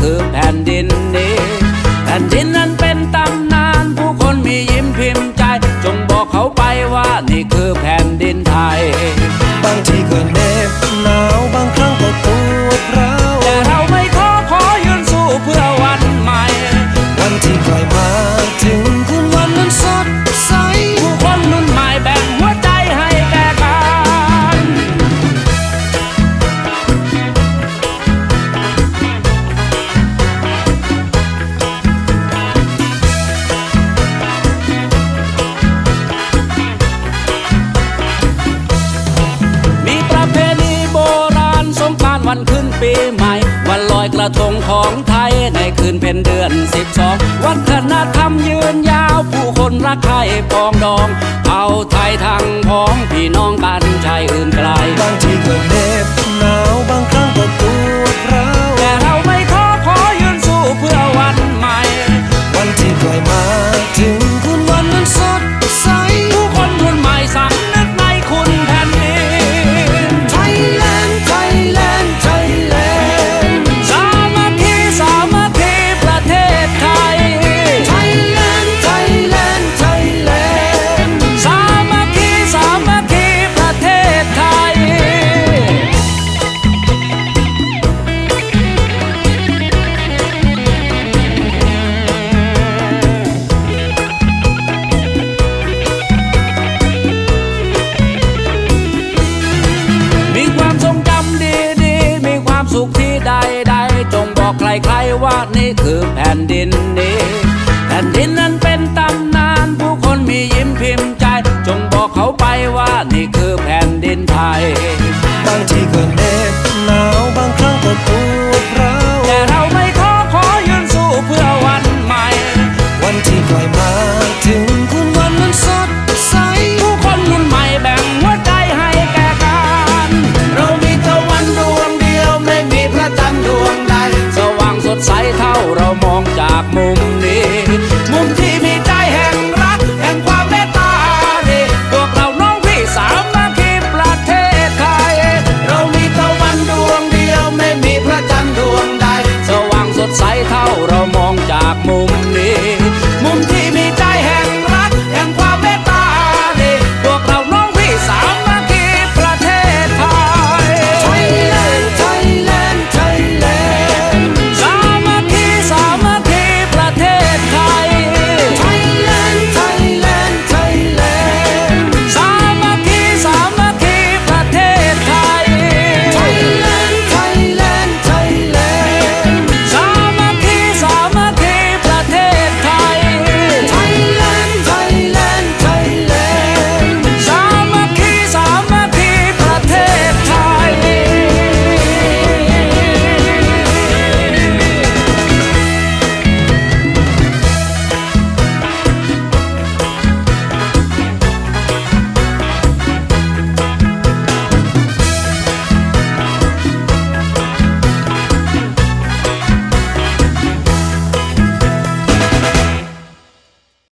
คือแผ่นดินนี้ แผ่นดินนั้นเป็นตำนาน ผู้คนมียิ้มพิมพ์ใจ จงบอกเขาไปว่านี่คือแผ่น ปีใหม่ วันลอยกระทงของไทยในคืนเพ็ญเดือนสิบสองวัฒนธรรมยืนยาวผู้คนรักใครปองดอง เอาไทยทั้งพ้องพี่น้องบ้านชายอื่นไกลบางทีก็เน็บ ว่านี่คือแผ่นดินนี้แผ่นดินนั้นเป็นตำนาน ผู้คนมียิ้มพิมพ์ใจ จงบอกเขาไปว่านี่คือแผ่นดินไทยบางที่ก็เองันดวงใด สว่างสดใสเท่าเรามองจากมุมนี้ มุมที่